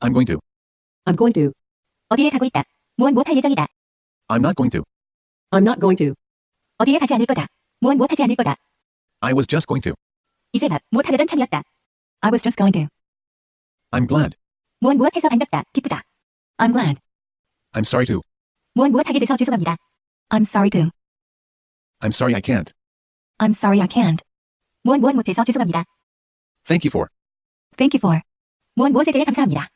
I'm going to. I'm going to. 어디에 가고 있다. 무언 못할 예정이다. I'm not going to. I'm not going to. 어디에 가지 않을 거다. 무언 못하지 않을 거다. I was just going to. 이제 막 못하려던 참이었다. I was just going to. I'm glad. 무언 무엇해서 반갑다. 기쁘다. I'm glad. I'm sorry to. 무언 무엇하게 돼서 죄송합니다. I'm sorry to. I'm sorry I can't. I'm sorry I can't. 무언 무언 못해서 죄송합니다. Thank you for. Thank you for. 무언 무엇에 대해 감사합니다.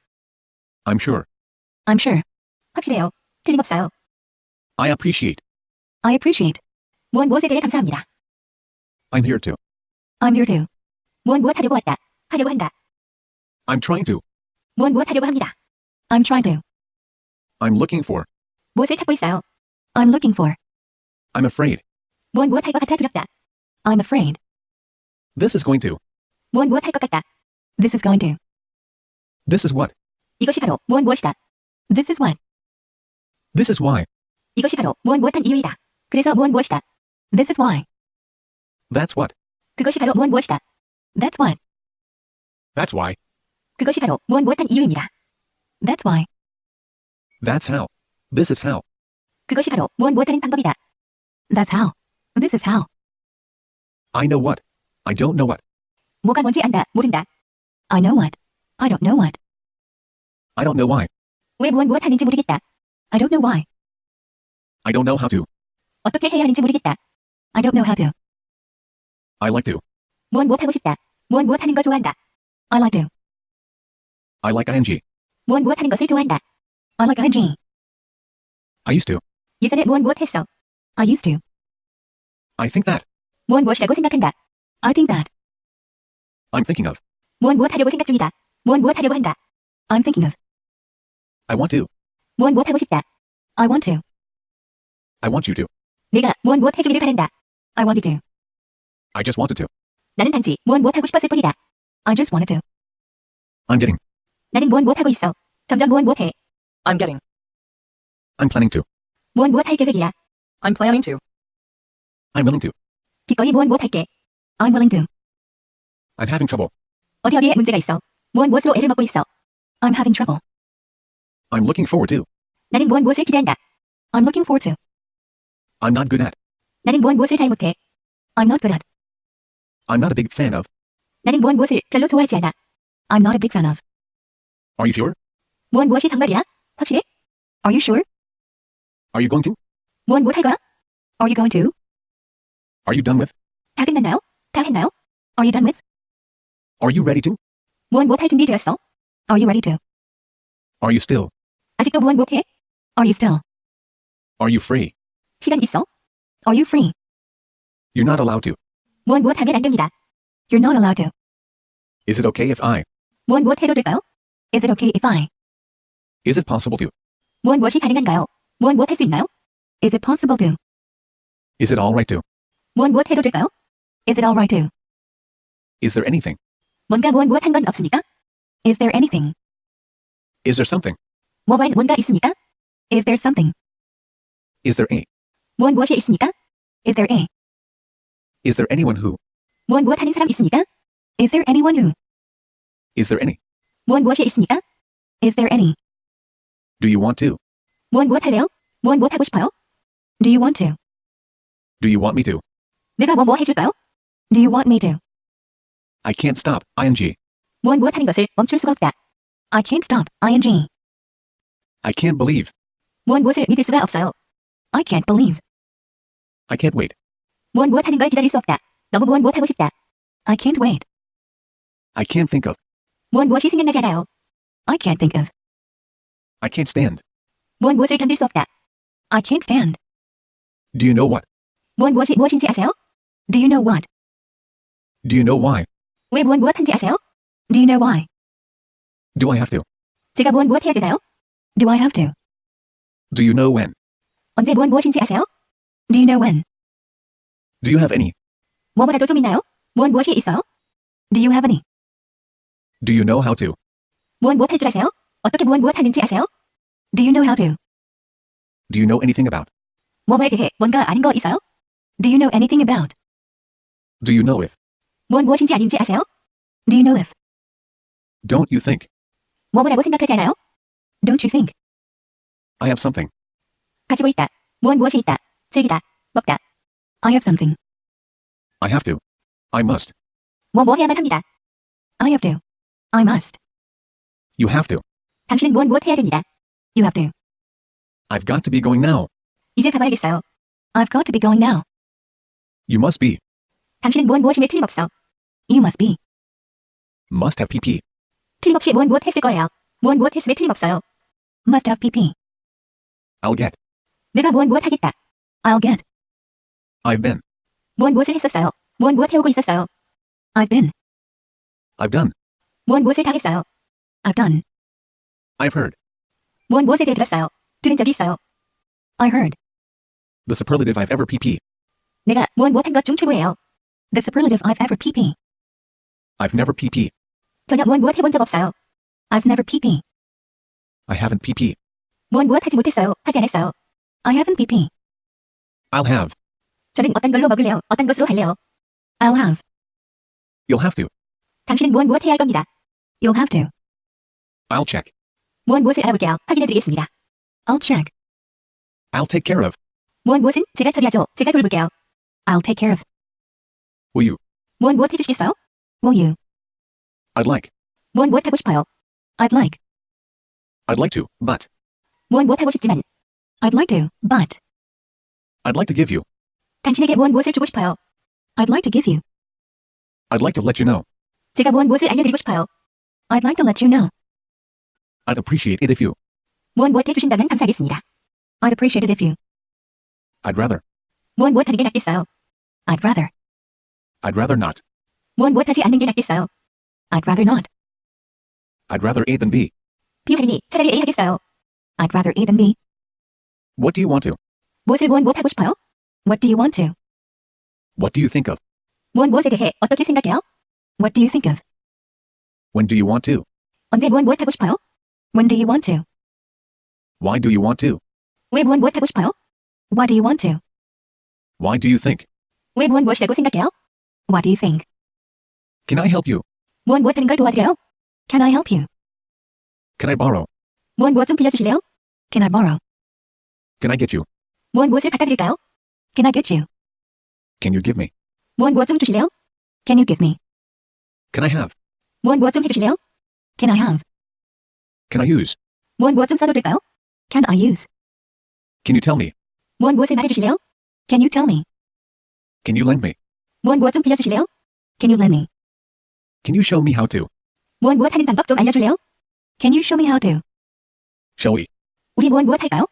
I'm sure. I'm sure. 확실해요. 틀림없어요. I appreciate. I appreciate. 무언 무엇에 대해 감사합니다. I'm here to. I'm here to. 무언 무엇 하려고 왔다. 하려고 한다. I'm trying to. 무언 무엇 하려고 합니다. I'm trying to. I'm looking for. 무엇을 찾고 있어요. I'm looking for. I'm afraid. 무언 무엇 할 것 같아 두렵다. I'm afraid. This is going to. 무언 무엇 할 것 같다. This is going to. This is what. 이것이 바로 무언 무엇이다. This is what. This is why. 이것이 바로 무언 무엇한 이유이다. 그래서 무언 무엇이다. This is why. That's what. 그것이 바로 무언 무엇이다. That's what. That's why. 그것이 바로 무언 무엇한 이유입니다. That's why. That's how. This is how. 그것이 바로 무언 무엇하는 방법이다. That's how. This is how. I know what. I don't know what. 뭐가 뭔지 안다. 모른다. I know what. I don't know what. I don't know why. 왜 무언 무엇 하는지 모르겠다. I don't know why. I don't know how to. 어떻게 해야 하는지 모르겠다. I don't know how to. I like to. 무언 무엇 하고 싶다. 무언 무엇 하는 거 좋아한다. I like to. I like ing. 무언 무엇 하는 것을 좋아한다. I like ing. I used to. 예전에 무언 무엇 했어. I used to. I think that. 무언 무엇이라고 생각한다. I think that. I'm thinking of. 무언 무엇 하려고 생각 중이다. 무언 무엇 하려고 한다. I'm thinking of. I want to. 무언 무엇 하고 싶다. I want to. I want you to. 내가 무언 무엇 해주기를 바란다. I want you to. I just wanted to. 나는 단지 무언 무엇 하고 싶었을 뿐이다. I just wanted to. I'm getting. 나는 무언 무엇 하고 있어. 점점 무언 무엇 해. I'm getting. I'm planning to. 무언 무엇 할 계획이야. I'm planning to. I'm willing to. 기꺼이 무언 무엇 할게. I'm willing to. I'm having trouble. 어디 어디에 문제가 있어. 무언 무엇으로 애를 먹고 있어. I'm having trouble. I'm looking forward to. 나는 무언 무엇을 기대한다. I'm looking forward to. I'm not good at. 나는 무언 무엇을 잘 못해. I'm not good at. I'm not a big fan of. 나는 무언 무엇을 별로 좋아하지 않아. I'm not a big fan of. Are you sure? 무언 무엇이 정말이야? 확실해? Are you sure? Are you going to? 무언 무엇 할 거야? Are you going to? Are you done with? 다 끝났나요? 다 했나요? Are you done with? Are you ready to? 무언 무엇 할 준비 되었어? Are you ready to? Are you still? 아직도 무언 무엇 해? Are you still? Are you free? 시간 있어? Are you free? You're not allowed to. 무언 무엇 하면 안 됩니다. You're not allowed to. Is it okay if I? 무언 무엇 해도 될까요? Is it okay if I? Is it possible to? 무언 무엇이 가능한가요? 무언 무엇 할 수 있나요? Is it possible to? Is it alright to? 무언 무엇 해도 될까요? Is it alright to? Is there anything? 뭔가 무언 무엇 한 건 없습니까? Is there anything? Is there something? 뭐만 뭔가 있습니까? Is there something? Is there a? 무언 무엇이 있습니까? Is there a? Is there anyone who? 무언 무엇 하는 사람 있습니까? Is there anyone who? Is there any? 무언 무엇이 있습니까? Is there any? Do you want to? 무언 무엇 할래요? 무언 무엇 하고 싶어요? Do you want to? Do you want me to? 내가 뭐 뭐 해줄까요? Do you want me to? I can't stop. ing. 무언 무엇 하는 것을 멈출 수가 없다. I can't stop. ing. I can't believe. 무언 무엇을 믿을 수가 없어요. I can't believe. I can't wait. 무언 무엇 하는 걸 기다릴 수 없다. 너무 무언 무엇 하고 싶다. I can't wait. I can't think of. 무언 무엇이 생각나지 않아요. I can't think of. I can't stand. 무언 무엇을 견딜 수 없다. I can't stand. Do you know what? 무언 무엇이 무엇인지 아세요? Do you know what? Do you know why? 왜 무언 무엇한지 아세요? Do you know why? Do I have to? 제가 무언 무엇 해야 되나요? Do I have to? Do you know when? 언제 무언 무엇인지 아세요? Do you know when? Do you have any? 뭐뭐라도 좀 있나요? 무언 무엇이 있어요? Do you have any? Do you know how to? 무언 무엇 할 줄 아세요? 어떻게 무언 무엇 하는지 아세요? Do you know how to? Do you know anything about? 뭐뭐에 대해 뭔가 아는 거 있어요? Do you know anything about? Do you know if? 무언 무엇인지 아닌지 아세요? Do you know if? Don't you think? 뭐뭐라고 생각하지 않아요? Don't you think? I have something. 가지고 있다. 무엇 무엇이 있다. 즐기다. 먹다. I have something. I have to. I must. 뭐 뭐 해야만 합니다. I have to. I must. You have to. 당신은 무엇 무엇 해야 됩니다. You have to. I've got to be going now. 이제 가봐야겠어요. I've got to be going now. You must be. 당신은 무엇 무엇임에 틀림없어. You must be. Must have PP. 틀림없이 무엇 무엇 했을 거예요. 무엇 무엇 했음에 틀림없어요. Must have PP. I'll get. 내가 무엇 무엇 하겠다. I'll get. I've been. 무엇 무엇을 했었어요. 무엇 무엇 해오고 있었어요. I've been. I've done. 무엇 무엇을 다 했어요. I've done. I've heard. 무엇 무엇에 대해 들었어요. 들은 적이 있어요. I heard. The superlative I've ever PP. 내가 무엇 무엇 한 것 중 최고예요. The superlative I've ever PP. I've never PP. 전혀 무엇 무엇 해본 적 없어요. I've never PP. I haven't PP. 무엇 무엇 하지 못했어요. 하지 않았어요. I haven't PP. I'll have. 저는 어떤 걸로 먹을래요. 어떤 것으로 할래요. I'll have. You'll have to. 당신은 무엇 무엇 해야 할 겁니다. You'll have to. I'll check. 무엇 무엇을 알아볼게요. 확인해드리겠습니다. I'll check. I'll take care of. 무엇 무엇은 제가 처리하죠. 제가 돌볼게요. I'll take care of. Will you? 무엇 무엇 해주시겠어요? Will you? I'd like. 무엇 무엇 하고 싶어요. I'd like. I'd like to, but. 무엇 무엇 하고 싶지만 I'd like to, but. I'd like to give you. 당신에게 무엇 무엇을 주고 싶어요. I'd like to give you. I'd like to let you know. 제가 무엇 무엇을 알려드리고 싶어요. I'd like to let you know. I'd appreciate it if you. 무엇 무엇 해주신다면 감사하겠습니다. I'd appreciate it if you. I'd rather. 무엇 무엇 하는 게 낫겠어요. I'd rather. I'd rather not. 무엇 무엇 하지 않는 게 낫겠어요. I'd rather not. I'd rather A than B. 비하리니 차라리 A 하겠어요. I'd rather A than B. What do you want to? 무엇을 무엇 무엇 하고 싶어요? What do you want to? What do you think of? 무엇 무엇에 대해 어떻게 생각해요? What do you think of? When do you want to? 언제 무엇 무엇 하고 싶어요? When do you want to? Why do you want to? 왜 무엇 무엇 하고 싶어요? Why do you want to? Why do you think? 왜 무엇 무엇이라고 생각해요? What do you think? Can I help you? 무엇 무엇 하는 걸 도와드려요? Can I help you? Can I borrow? 무엇 무엇 좀 빌려주실래요? Can I borrow? Can I get you? 무엇 무엇을 갖다 드릴까요? Can I get you? Can you give me? 무엇 무엇 좀 주실래요? Can you give me? Can I have? 무엇 무엇 좀 해주실래요? Can I have? Can I use? 무엇 무엇 좀 써도 될까요? Can I use? Can you tell me? 무엇 무엇을 말해주실래요? Can you tell me? Can you lend me? 무엇 무엇 좀 빌려주실래요? Can you lend me? Can you show me how to? 무엇 무엇 하는 방법 좀 알려줄래요? Can you show me how to? Shall we? 우리 무엇 무엇 할까요?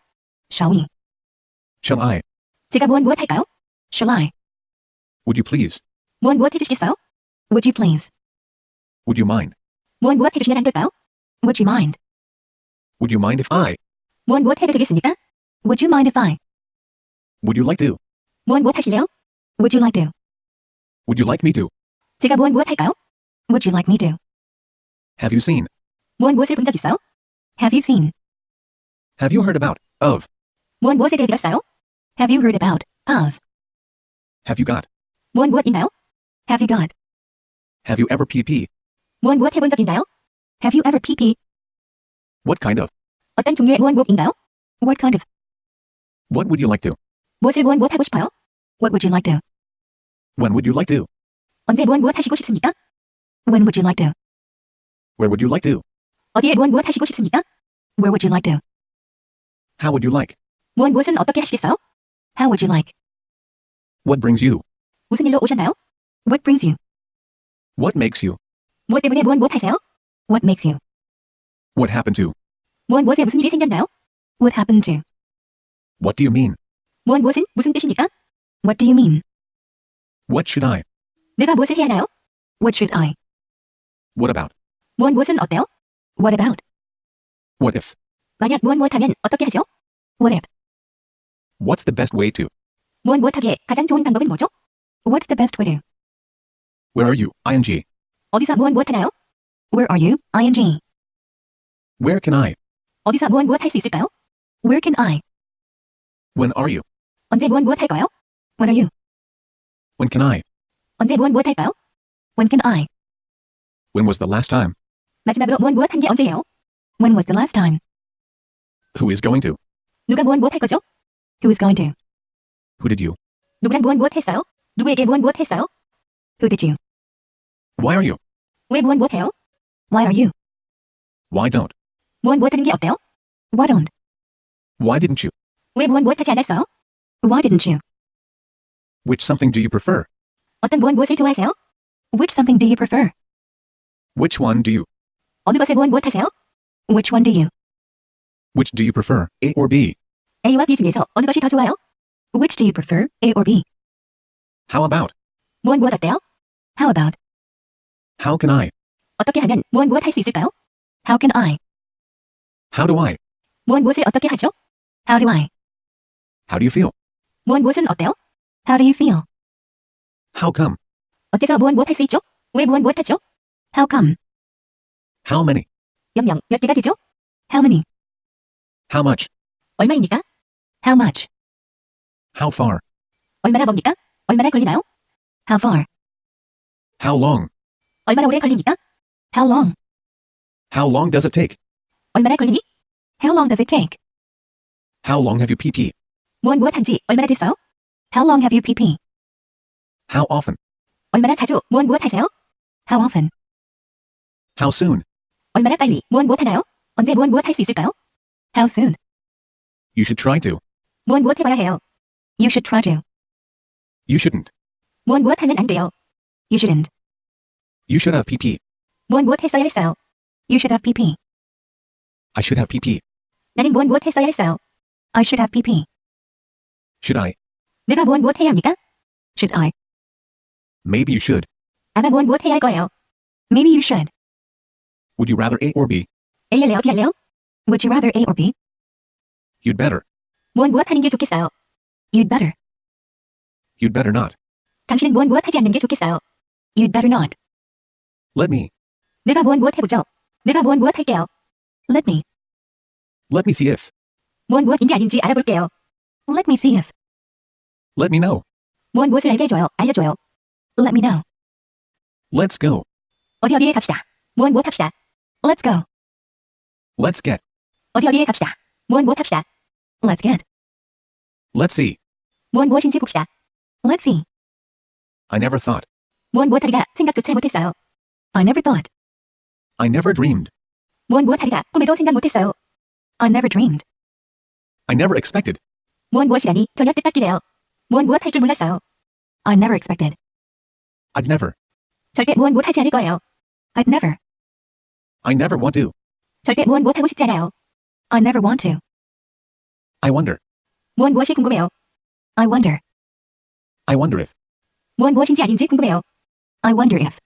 Shall we? Shall I? 제가 무엇 무엇 할까요? Shall I? Would you please? 무엇 무엇 해주시겠어요? Would you please? Would you mind? 무엇 무엇 해주시면 안 될까요? Would you mind? Would you mind if I? 무엇 무엇 해도 되겠습니까? Would you mind if I? Would you like to? 무엇 무엇 하실래요? Would you like to? Would you like me to? 제가 무엇 무엇 할까요? Would you like me to? Have you seen? 무엇 무엇을 본 적 있어요? Have you seen? Have you heard about? Of? 무엇 무엇에 대해 들었어요? Have you heard about? Of? Have you got? 무엇 무엇 있나요? Have you got? Have you ever PP? 무엇 무엇 해본 적 있나요? Have you ever PP? What kind of? 어떤 종류의 무엇 무엇인가요? What kind of? What would you like to? 무엇을 무엇 무엇 하고 싶어요? What would you like to? When would you like to? 언제 무엇 무엇 하시고 싶습니까? When would you like to? Where would you like to? 어디에 무엇 무엇 하시고 싶습니까? Where would you like to? How would you like? 무엇 무엇은 어떻게 하시겠어요? How would you like? What brings you? 무슨 일로 오셨나요? What brings you? What makes you? 무엇 때문에 무엇 무엇 하세요? What makes you? What happened to? 무엇 무엇에 무슨 일이 생겼나요? What happened to? What do you mean? 무엇 무엇은 무슨 뜻입니까? What do you mean? What should I? 내가 무엇을 해야 하나요? What should I? What about? 무엇 무엇은 어때요? What about? What if? 만약 무엇 무엇 하면 어떻게 하죠? What if? What's the best way to? 무엇 무엇 하기에 가장 좋은 방법은 뭐죠? What's the best way to? Where are you? ing. 어디서 무엇 무엇 하나요? Where are you? ing. Where can I? 어디서 무엇 무엇 할 수 있을까요? Where can I? When are you? 언제 무엇 무엇 할까요? When are you? When can I? 언제 무엇 무엇 할까요? When can I? When was the last time? 마지막으로 무엇 무엇 한 게 언제예요? When was the last time? Who is going to? 누가 무엇 무엇 할 거죠? Who is going to? Who did you? 누구랑 무엇 무엇 했어요? 누구에게 무엇 무엇 했어요? Who did you? Why are you? 왜 무엇 무엇 해요? Why are you? Why don't? 무엇 무엇 하는 게 어때요? Why don't? Why didn't you? 왜 무엇 무엇 하지 않았어요? Why didn't you? Which something do you prefer? 어떤 무엇 무엇을 좋아하세요? Which something do you prefer? Which one do you? 어느 것을 무엇 무엇 하세요? Which one do you? Which do you prefer? A or B? A와 B 중에서 어느 것이 더 좋아요? Which do you prefer, A or B? How about? 무엇 무엇 어때요? How about? How can I? 어떻게 하면 무엇 무엇 할 수 있을까요? How can I? How do I? 무엇 무엇을 어떻게 하죠? How do I? How do you feel? 무엇 무엇은 어때요? How do you feel? How come? 어째서 무엇 무엇 할 수 있죠? 왜 무엇 무엇 하죠? How come? How many? 몇 명, 몇 개가 되죠? How many? How much? 얼마입니까? How much? How far? 얼마나 멉니까? 얼마나 걸리나요? How far? How long? 얼마나 오래 걸립니까? How long? How long does it take? 얼마나 걸리니? How long does it take? How long have you PP? 무엇 무엇 한지 얼마나 됐어요? How long have you PP? How often? 얼마나 자주 무엇 무엇 하세요? How often? How soon? 얼마나 빨리 무엇 무엇 하나요? 언제 무엇 무엇 할 수 있을까요? How soon? You should try to. 무엇 무엇 해봐야 해요. You should try to. You shouldn't. 무엇 무엇 하면 안 돼요. You shouldn't. You should have PP. 무엇 무엇 했어야 했어요. You should have PP. I should have PP. 나는 무엇 무엇 했어야 했어요. I should have PP. Should I? 내가 무엇 무엇 해야 합니까? Should I? Maybe you should. 아마 무엇 무엇 해야 할 거예요. Maybe you should. Would you rather A or B? A 할래요? B 할래요? Would you rather A or B? You'd better. 무엇 무엇 하는 게 좋겠어요. You'd better. You'd better not. 당신은 무엇 무엇 하지 않는 게 좋겠어요. You'd better not. Let me. 내가 무엇 무엇 해보죠. 내가 무엇 무엇 할게요. Let me. Let me see if. 무엇 무엇인지 아닌지 알아볼게요. Let me see if. Let me know. 무엇 무엇을 알게 해줘요. 알려줘요. Let me know. Let's go. 어디 어디에 갑시다. 무엇 무엇 합시다. Let's go. Let's get. 어디 어디에 갑시다. 무엇 무엇 합시다. Let's get. Let's see. 무엇 무엇인지 봅시다. Let's see. I never thought. 무엇 무엇 하리라 생각조차 못했어요. I never thought. I never dreamed. 무엇 무엇 하리라 꿈에도 생각 못했어요. I never dreamed. I never expected. 무엇 무엇이라니 전혀 뜻밖이래요. 무엇 무엇 할 줄 몰랐어요. I never expected. I'd never. 절대 무엇 무엇 하지 않을 거예요. I'd never. I never want to. 절대 무엇 무엇 하고 싶지 않아요. I never want to. I wonder. 무엇 무엇이 궁금해요. I wonder. I wonder if. 무엇 무엇인지 아닌지 궁금해요. I wonder if.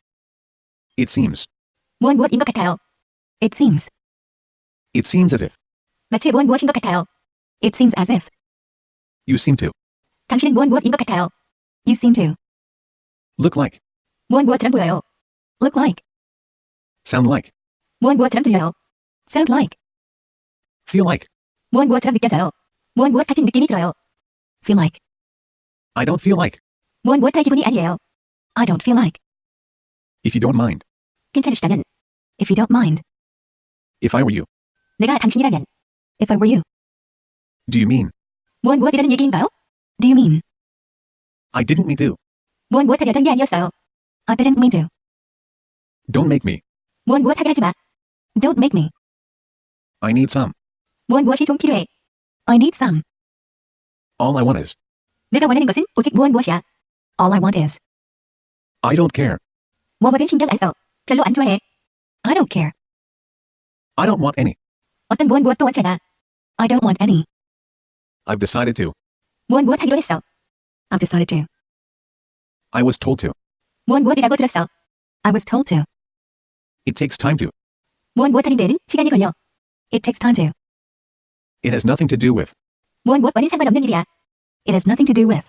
It seems. 무엇 무엇인 것 같아요. It seems. It seems as if. 마치 무엇 무엇인 것 같아요. It seems as if. You seem to. 당신은 무엇 무엇인 것 같아요. You seem to. Look like. 무엇 무엇처럼 보여요. Look like. Sound like. 무엇 무엇처럼 들려요. Sound like. Feel like. 무엇 무엇처럼 느껴져요. 무엇 무엇 같은 느낌이 들어요. Feel like. I don't feel like. 무엇 무엇 할 기분이 아니에요. I don't feel like. If you don't mind. 괜찮으시다면 If you don't mind. If I were you. 내가 당신이라면 If I were you. Do you mean? 무엇 무엇이라는 얘기인가요? Do you mean? I didn't mean to. 무엇 무엇 하려던 게 아니었어요. I didn't mean to. Don't make me. 무엇 무엇 하게 하지 마. Don't make me. I need some. 무엇 무엇이 좀 필요해. I need some. All I want is. 내가 원하는 것은 오직 무엇 무엇이야. All I want is. I don't care. 뭐 뭐든 신경 안 써. 별로 안 좋아해. I don't care. I don't want any. 어떤 무엇 무엇도 원치 않아. I don't want any. I've decided to. 무엇 무엇 하기로 했어. I've decided to. I was told to. 무엇 무엇이라고 들었어. I was told to. It takes time to. 무엇 무엇 하는 데에는 시간이 걸려. It takes time to. It has nothing to do with. 무엇 무엇과는 상관없는 일이야. It has nothing to do with.